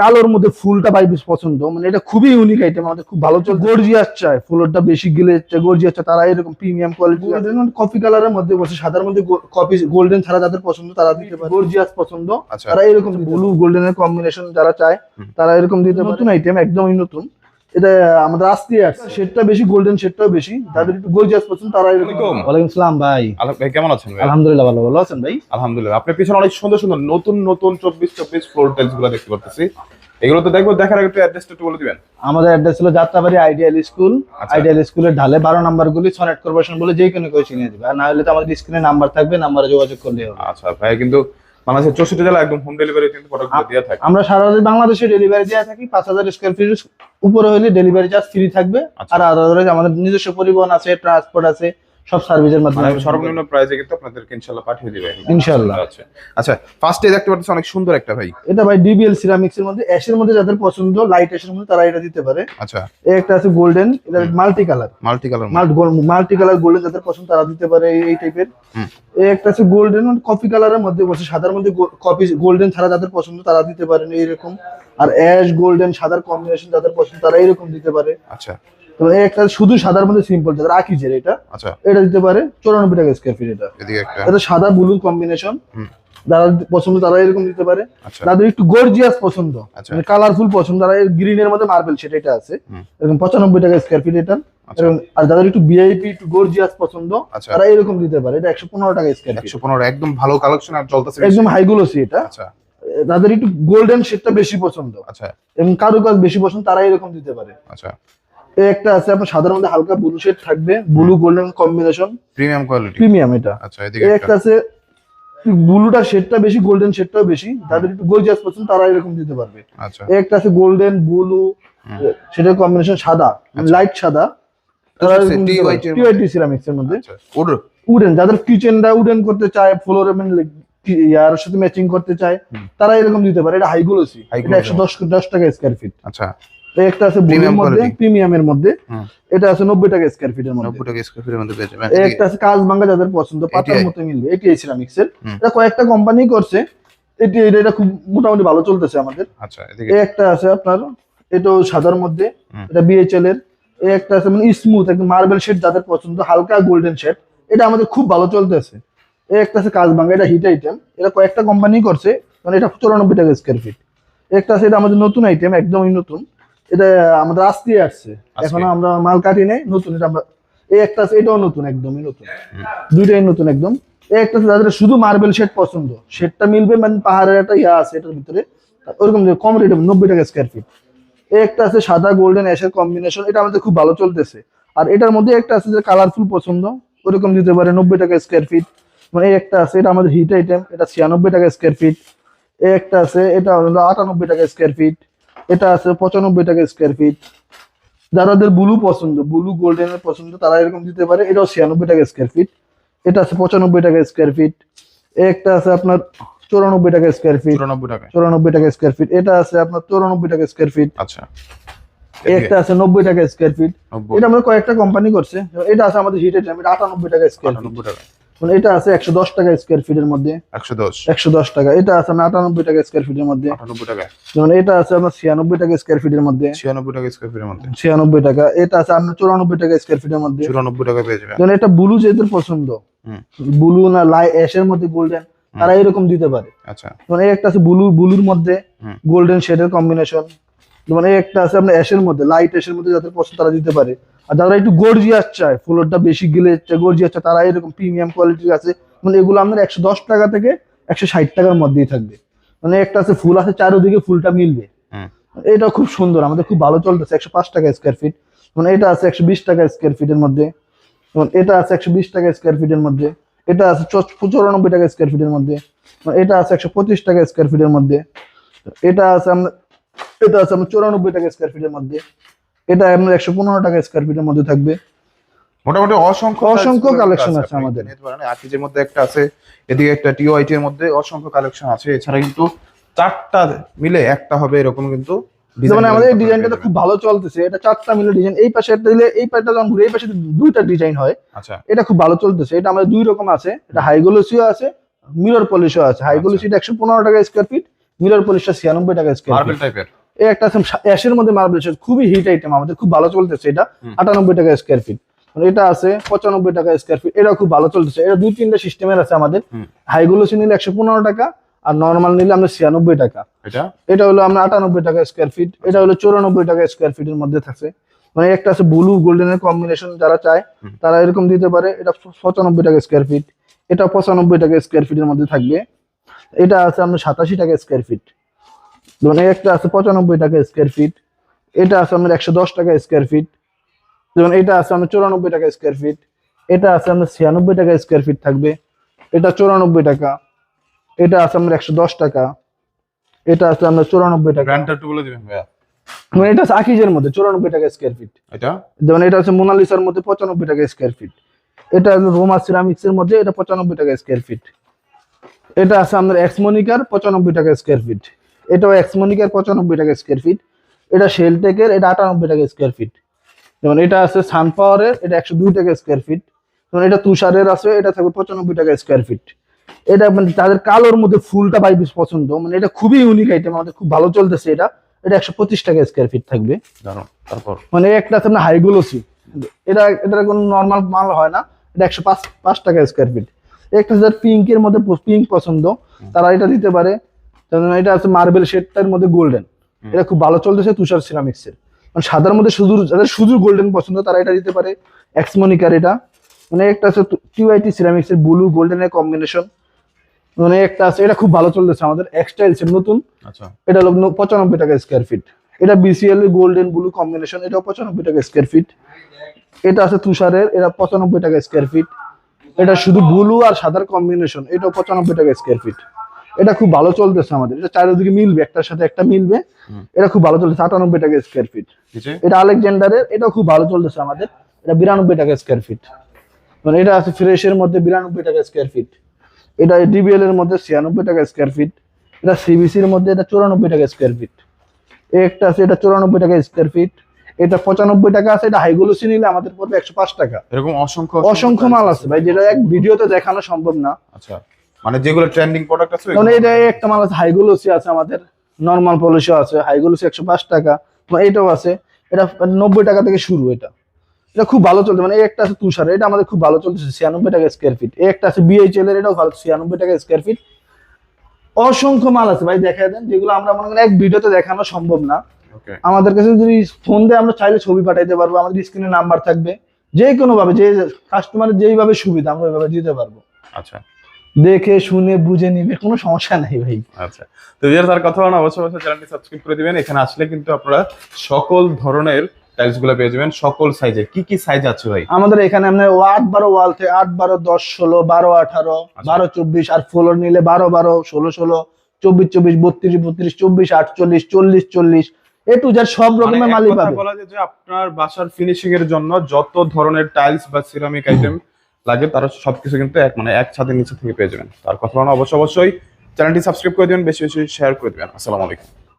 কালোর মধ্যে ফুলটা ভাই বেশ পছন্দ। মানে এটা খুবই ইউনিক আইটেম আমাদের খুব ভালো চলছে। গর্জিয়াস চায় ফুলটা বেশি গেলে গর্জিয়াস চায় তারা এরকম প্রিমিয়াম কোয়ালিটি কফি কালারের মধ্যে বসে সাদার মধ্যে কফি গোল্ডেন ছাড়া যাদের পছন্দ তারা দিতে পারে। গর্জিয়াস পছন্দ। আচ্ছা। তারা এরকম ব্লু গোল্ডেনের কম্বিনেশন যারা চায় তারা এরকম দিতে পারে। নতুন আইটেম একদমই নতুন। এটা আমাদের আসতে আসছে শেডটা বেশি গোল্ডেন শেডটাও বেশি। যাদের একটু গর্জিয়াস পছন্দ তারা এরকম। ওয়ালাইকুম। আসসালাম ভাই। ভাই কেমন আছেন ভাই? আলহামদুলিল্লাহ ভালো। ভালো আছেন ভাই? আলহামদুলিল্লাহ। আপনার পিছনে অনেক সুন্দর সুন্দর নতুন নতুন চব্বিশ চব্বিশ ফ্লোর টাইলসগুলো দেখতে পাচ্ছি এগুলো তো দেখব দেখার আগে একটু অ্যাড্রেসটা একটু বলে দিবেন। আমাদের অ্যাড্রেস হলো যাত্রাবাড়ি আইডিয়াল স্কুল। আইডিয়াল স্কুলের ঢালে বারো নাম্বার গুলি সনেট কর্পোরেশন বলে যে কোনো কেউ চিনিয়ে দিবে আর না হলে তো আমাদের স্ক্রিনে নাম্বার থাকবে নাম্বারে যোগাযোগ করলে হবে। আচ্ছা ভাই কিন্তু বাংলাদেশের চৌষট্টি জেলা একদম হোম ডেলিভারি কিন্তু প্রোডাক্ট দিয়ে থাকে আমরা সারা বাংলাদেশে ডেলিভারি দেওয়া থাকি পাঁচ হাজার স্কোয়ার ফিট উপরে হলে ডেলিভারি চার্জ ফ্রি থাকবে আচ্ছা। আর আদারওয়াইজ আমাদের নিজস্ব পরিবহন আছে ট্রান্সপোর্ট আছে সব সার্ভিসের মানে মাধ্যমে সর্বনিম্ন প্রাইসে কিন্তু আপনাদেরকে ইনশাল্লাহ পাঠিয়ে দিবে ইনশাল্লাহ। আচ্ছা আচ্ছা ফার্স্টে দেখতে পাচ্ছি অনেক সুন্দর একটা ভাই। এটা ভাই ডিবিএল সিরামিক্স এর মধ্যে অ্যাশের মধ্যে যাদের পছন্দ লাইট অ্যাশের মধ্যে তারা এটা দিতে পারে। আচ্ছা। এই একটা আছে গোল্ডেন এটা multi colour multi colour multi colour golden যাদের পছন্দ তারা দিতে পারে এই- এই টাইপের এই একটা আছে গোল্ডেন কফি কালারের মধ্যে বসে সাদার মধ্যে কফি গোল্ডেন ছাড়া যাদের পছন্দ তারা দিতে পারেন এইরকম। আর অ্যাশ গোল্ডেন সাদার কম্বিনেশন যাদের পছন্দ তারা এরকম দিতে পারে। আচ্ছা। তো একটা শুধু সাদার মধ্যে সিম্পল আকিজের এটা আচ্ছা। এটা দিতে পারে চৌরানব্বই টাকা স্কোয়ার ফিট এটা। এদিকে একটা। এটা সাদা ব্লু কম্বিনেশন। যারা পছন্দ তারা এরকম দিতে পারে। আচ্ছা। একটু গর্জিয়াস পছন্দ আচ্ছা। মানে কালারফুল পছন্দ তারা গ্রিনের মধ্যে মার্বেল সেটা এটা আছে। এরকম পঁচানব্বই টাকা স্কোয়ার ফিট এটা। আচ্ছা। আর যাদের একটু ভিআইপি একটু গর্জিয়াস পছন্দ তারা এরকম দিতে পারে। এটা একশো পনেরো টাকা স্কোয়ার ফিট একশো পনেরো একদম ভালো কালেকশন আর চলতেছে। একদম হাইগুলোসি এটা। আচ্ছা। যাদের একটু গোল্ডেন শেডটা বেশি পছন্দ আচ্ছা। এবং কারুকাজ বেশি পছন্দ তারা এরকম দিতে পারে। আচ্ছা। একটা আছে আপনার মধ্যে হালকা ব্লু শেড থাকবে blue golden combination premium quality premium এটা। আচ্ছা এদিকে একটা। আছে ব্লুটা শেডটা বেশি গোল্ডেন শেডটাও বেশি যাদের একটু পছন্দ তারা এরকম দিতে পারবে। আচ্ছা। একটা আছে গোল্ডেন ব্লু। সেটার কম্বিনেশন সাদা আচ্ছা। লাইট সাদা। তারা আচ্ছা, এর টিওয়াইটি সিরামিক্স এর মধ্যে। আচ্ছা উডেন যাদের কিচেনটা উডেন করতে চায় ফ্লোরে ইয়ার সাথে ম্যাচিং করতে চায় তারা এরকম দিতে পারে। এটা হাইগুলোসি এটা একশো দশ দশ টাকা স্কোয়ার ফিট আচ্ছা। একটা আছে ব্লুর মধ্যে প্রিমিয়ামের মধ্যে। এটা আছে নব্বই টাকা স্কোয়ার ফিটের মধ্যে। নব্বই টাকা স্কোয়ার ফিটের মধ্যে পেয়ে যাবেন একটা আছে কাজ ভাঙ্গা যাদের পছন্দ পাতার মতো মিলবে। এটি সিরামিক্স এর। এটা কয়েকটা কোম্পানি করছে। এটি এটা খুব মোটামুটি ভালো চলতেছে আমাদের। আচ্ছা এই একটা আছে আপনার এটাও সাদার মধ্যে। এটা বিএচএল এর এই একটা আছে মানে স্মুথ একদম মার্বেল শেড যাদের পছন্দ হালকা গোল্ডেন শেড এটা আমাদের খুব ভালো চলতেছে। এই একটা আছে কাজ ভাঙ্গা এটা হিট আইটেম এটা কয়েকটা কোম্পানি করছে মানে এটা চৌরানব্বই টাকা স্কোয়ার ফিট একটা আছে এটা আমাদের নতুন আইটেম একদমই নতুন। এটা আমাদের আজকে আসছে? এখনও আমরা মাল কাটি নাই নতুন এটা আমরা এই একটা আছে এটাও নতুন একদমই নতুন। দুইটাই নতুন একদম। এই একটা আছে যাদের শুধু মার্বেল শেড পছন্দ শেডটা মিলবে মানে পাহাড়ের একটা ইয়া আছে এটার ভিতরে। ওরকম কম রেটে নব্বই টাকা স্কোয়ার ফিট এই একটা আছে সাদা গোল্ডেন অ্যাশের কম্বিনেশন এটা আমাদের খুব ভালো চলতেছে। আর এটার মধ্যে একটা আছে যে কালারফুল পছন্দ ওরকম দিতে পারে নব্বই টাকা স্কোয়ার ফিট মানে এই একটা আছে এটা আমাদের হিট আইটেম এটা ছিয়ানব্বই টাকা স্কোয়ার ফিট এই একটা আছে এটা হলো আটানব্বই টাকা স্কোয়ার ফিট এটা আছে পঁচানব্বই টাকা স্কোয়ার ফিট যাদের ব্লু পছন্দ ব্লু গোল্ডেনের পছন্দ তারা এরকম দিতে পারে। এটাও ছিয়ানব্বই টাকা স্কোয়ার ফিট এটা আছে পঁচানব্বই টাকা স্কোয়ার ফিট একটা আছে আপনার চৌরানব্বই টাকা স্কোয়ার ফিট চুরানব্বই টাকা। চৌরানব্বই টাকা স্কোয়ার ফিট এটা আছে আপনার চৌরানব্বই টাকা স্কোয়ার ফিট আচ্ছা। একটা আছে নব্বই টাকা স্কোয়ার ফিট এটা আমাদের কয়েকটা কোম্পানি করছে। এটা আছে আমাদের হিটের এটা আটানব্বই টাকা স্কোয়ার ফিট আটানব্বই টাকা। মানে এটা আছে একশো দশ টাকা স্কোয়ার ফিটের মধ্যে। একশো দশ। একশো দশ টাকা। এটা আছে আপনার আটানব্বই টাকা স্কোয়ার ফিটের মধ্যে। আটানব্বই টাকা যেমন এটা আছে আপনার ছিয়ানব্বই টাকা স্কোয়ার ফিটের মধ্যে। ছিয়ানব্বই টাকা স্কোয়ার ফিটের মধ্যে। ছিয়ানব্বই টাকা। এটা আছে আপনার চৌরানব্বই টাকা স্কোয়ার ফিটের মধ্যে। চুরানব্বই টাকা পেয়ে যাবেন। এটা ব্লু যেদের পছন্দ। হুম। ব্লু না লাই অ্যাশের মধ্যে গোল্ডেন তারা এরকম দিতে পারে। আচ্ছা। যেমন এই একটা আছে ব্লু ব্লুর মধ্যে। গোল্ডেন শেডের কম্বিনেশন যেমন এই একটা আছে আপনার অ্যাশের মধ্যে লাইট অ্যাশের মধ্যে যাদের পছন্দ তারা দিতে পারে। আর যারা একটু গর্জিয়াস চায় ফ্লোরটা বেশি গেলে গর্জিয়াস চায় তারা এরকম প্রিমিয়াম কোয়ালিটির আছে। মানে এগুলো আমাদের একশো দশ টাকা থেকে একশো ষাট টাকার মধ্যেই থাকবে। মানে একটা আছে ফুল আছে চারোদিকে ফুলটা মিলবে। এটা খুব সুন্দর আমাদের খুব ভালো চলতেছে একশো পাঁচ টাকা স্কোয়ার ফিট মানে এটা আছে একশো বিশ টাকা স্কোয়ার ফিটের মধ্যে। এটা আছে একশো বিশ টাকা স্কোয়ার ফিটের মধ্যে। এটা আছে চৌরানব্বই টাকা স্কোয়ার ফিটের মধ্যে। মানে এটা আছে একশো পঁচিশ টাকা স্কোয়ার ফিটের মধ্যে। এটা আছে আপনার এটা আছে আপনার চৌরানব্বই টাকা স্কোয়ার ফিটের মধ্যে। এটা আপনার একশো পনেরো টাকা স্কোয়ার ফিটের মধ্যে থাকবে। মোটামুটি অসংখ্য অসংখ্যগুলো আছে আমাদের। আকিজের মধ্যে একটা আছে এদিকে একটা টিওআইটি এর মধ্যে অসংখ্য কালেকশন আছে। এছাড়া কিন্তু চারটা মিলে একটা হবে এরকম কিন্তু আমাদের ডিজাইনটা পেয়ে খুব ভালো চলতেছে। এটা চারটা মিলে ডিজাইন এই পাশে একটা দিলে এই পাশটা যখন ঘুরে এই পাশে দুইটা ডিজাইন হয় আচ্ছা। এটা খুব ভালো চলতেছে। এটা আমাদের দুই রকম আছে। এটা হাইগোলসিও আছে মিরর পলিশও আছে। হাইগোলসিটা একশো পনেরো টাকা স্কোয়ার ফিট মিরর পলিশটা ছিয়ানব্বই টাকা স্কোয়ার মার্বেল টাইপের এই একটা আছে অ্যাশের মধ্যে মার্বেল শেড খুবই হিট আইটেম আমাদের খুব ভালো চলতেছে এটা। আটানব্বই টাকা স্কোয়ার ফিট এটা আছে পঁচানব্বই টাকা স্কোয়ার ফিট এটা খুব ভালো চলতেছে। এটা দুই তিনটা সিস্টেমের আছে আমাদের। হাইগুলো নিলে একশো পনেরো টাকা আর নর্মাল নিলে আমরা ছিয়ানব্বই টাকা। এটা? এটা হলো আমরা আটানব্বই টাকা স্কোয়ার ফিট এটা হলো চৌরানব্বই টাকা স্কোয়ার ফিটের মধ্যে থাকছে। মানে একটা আছে ব্লু গোল্ডেনের কম্বিনেশন যারা চায় তারা এরকম দিতে পারে। এটা পঁচানব্বই টাকা স্কোয়ার ফিট এটা পঁচানব্বই টাকা স্কোয়ার ফিটের মধ্যে থাকবে। এটা আছে আমরা সাতাশি টাকা স্কোয়ার ফিট যেমন একটা আছে পঁচানব্বই টাকা স্কোয়ার ফিট এটা আছে আমাদের একশো দশ টাকা স্কোয়ার ফিট যেমন এটা আছে আমাদের চৌরানব্বই টাকা স্কোয়ার ফিট এটা আছে আমাদের ছিয়ানব্বই টাকা স্কোয়ার ফিট থাকবে এটা চৌরানব্বই টাকা এটা আছে আমাদের একশো দশ টাকা এটা আছে আমরা চৌরানব্বই টাকা। ব্র্যান্ডটা একটু বলে দিবেন ভাইয়া। মানে এটা আছে আকিজের মধ্যে চৌরানব্বই টাকা স্কোয়ার ফিট এটা? যেমন এটা আছে মোনালিসার মধ্যে পঁচানব্বই টাকা স্কোয়ার ফিট এটা রোমা সিরামিক্স এর মধ্যে এটা পঁচানব্বই টাকা স্কোয়ার ফিট এটা আছে আমাদের এক্সমনিকার পঁচানব্বই টাকা স্কোয়ার ফিট এটাও এক্সমনিকার পঁচানব্বই টাকা স্কোয়ার ফিট এটা শেলটেকের এটা আটানব্বই টাকা স্কোয়ার ফিট যেমন এটা আছে সানপাওয়ারের এটা একশো দুই টাকা স্কোয়ার ফিট যেমন এটা তুষারের আছে এটা থাকবে পঁচানব্বই টাকা স্কোয়ার ফিট এটা মানে তাদের কালোর মধ্যে ফুলটা বেশ পছন্দ। মানে এটা খুবই ইউনিক আইটেম আমাদের খুব ভালো চলতেছে এটা। এটা একশো পঁচিশ টাকা স্কোয়ার ফিট থাকবে। তারপর? মানে একটা আছে না হাইগুলোসি। এটা এটা কোনো নর্মাল মাল হয় না। এটা একশো পাঁচ পাঁচ টাকা স্কোয়ার ফিট একটা যার পিঙ্কের মধ্যে পিঙ্ক পছন্দ। তারা এটা দিতে পারে। এটা আছে মার্বেল শেডটার মধ্যে গোল্ডেন এটা খুব ভালো চলতেছে তুষার সিরামিক্সের মানে সাদার মধ্যে শুধু যাদের শুধু গোল্ডেন পছন্দ তারা এটা দিতে পারে। এক্সমনিকার এটা। মানে একটা আছে টিউআইটি সিরামিক্সের ব্লু গোল্ডেনের কম্বিনেশন মানে একটা আছে এটা খুব ভালো চলতেছে আমাদের। এক্সটাইলসের নতুন। আচ্ছা। এটা হলো পঁচানব্বই টাকা স্কোয়ার ফিট এটা বিসিএল গোল্ডেন ব্লু কম্বিনেশন এটা পঁচানব্বই টাকা স্কোয়ার ফিট এটা আছে তুষারের এটা পঁচানব্বই টাকা স্কোয়ার ফিট এটা শুধু ব্লু আর সাদার কম্বিনেশন এটা পঁচানব্বই টাকা স্কোয়ার ফিট এটা খুব ভালো চলতেছে আমাদের। এটা চারিদিকে মিলবে একটার সাথে একটা মিলবে। এটা খুব ভালো চলতেছে আটানব্বই টাকা স্কোয়ার ফিট এটা আলেকজান্ডারের এটাও খুব ভালো চলতেছে আমাদের। এটা বিরানব্বই টাকা স্কোয়ার ফিট মানে এটা আছে ফ্রেশের মধ্যে বিরানব্বই টাকা স্কোয়ার ফিট এটা ডিবিএল এর মধ্যে ছিয়ানব্বই টাকা স্কোয়ার ফিট এটা সিবিসির মধ্যে এটা চুরানব্বই টাকা স্কোয়ার ফিট একটা আছে এটা চুরানব্বই টাকা স্কোয়ার ফিট এটা পঁচানব্বই টাকা আছে এটা হাইগুলোসি নিলে আমাদের পড়বে একশো পাঁচ টাকা। এরকম অসংখ্য অসংখ্য মাল আছে ভাই যেটা এক ভিডিওতে দেখানো সম্ভব না। আচ্ছা। মানে যেগুলো ট্রেন্ডিং প্রোডাক্ট আছে যেমন এটা একটা মাল আছে হাইগুলোসি আছে আমাদের নর্মাল পলিশও আছে হাইগুলোসি একশো পাঁচ টাকা তো এটাও আছে এটা নব্বই টাকা থেকে শুরু এটা। এটা খুব ভালো চলছে মানে একটা আছে তুষার এটা আমাদের খুব ভালো চলতেছে ছিয়ানব্বই টাকা স্কোয়ার ফিট একটা আছে বিএইচএল এর এটাও ভালো ছিয়ানব্বই টাকা স্কোয়ার ফিট অসংখ্য মাল আছে ভাই দেখা দেন যেগুলো আমরা মনে করি এক ভিডিওতে দেখানো সম্ভব না। আমাদের কাছে যদি ফোন দিয়ে আমরা চাইলে ছবি পাঠাইতে পারব আমাদের স্ক্রিনে নাম্বার থাকবে যে কোনো ভাবে যে কাস্টমারের যেইভাবে সুবিধা আমরা ওইভাবে দিতে পারব। আচ্ছা। দেখে শুনে বুঝে নিবে কোনো সমস্যা নেই ভাই। আচ্ছা। তো আর কথা বলা অবশ্যই অবশ্যই চ্যানেলটি সাবস্ক্রাইব করে দিবেন। এখানে আসলে কিন্তু আপনারা সকল ধরনের টাইলসগুলো পেয়ে যাবেন সকল সাইজের কি কি সাইজ আছে ভাই? আমাদের এখানে আপনার আট বারো ওয়াল থেকে আট বারো দশ ষোলো বারো আঠারো বারো চব্বিশ আর ফ্লোর নিলে বারো বারো ষোলো ষোলো চব্বিশ চব্বিশ বত্রিশ বত্রিশ চব্বিশ আটচল্লিশ চল্লিশ চল্লিশ এ টু যার সব রকমের মানে এক পাবে। বলা যায় যে আপনার বাসার ফিনিশিং এর জন্য যত ধরনের টাইলস বা সিরামিক আইটেম লাগে, তারা সবকিছু কিন্তু এক মানে এক ছাদের নিচে থেকে পেয়ে যাবেন। তার কথা অবশ্য অবশ্যই চ্যানেলটি সাবস্ক্রাইব করে দেবেন, বেশি বেশি শেয়ার করে দেবেন। আসসালামু আলাইকুম।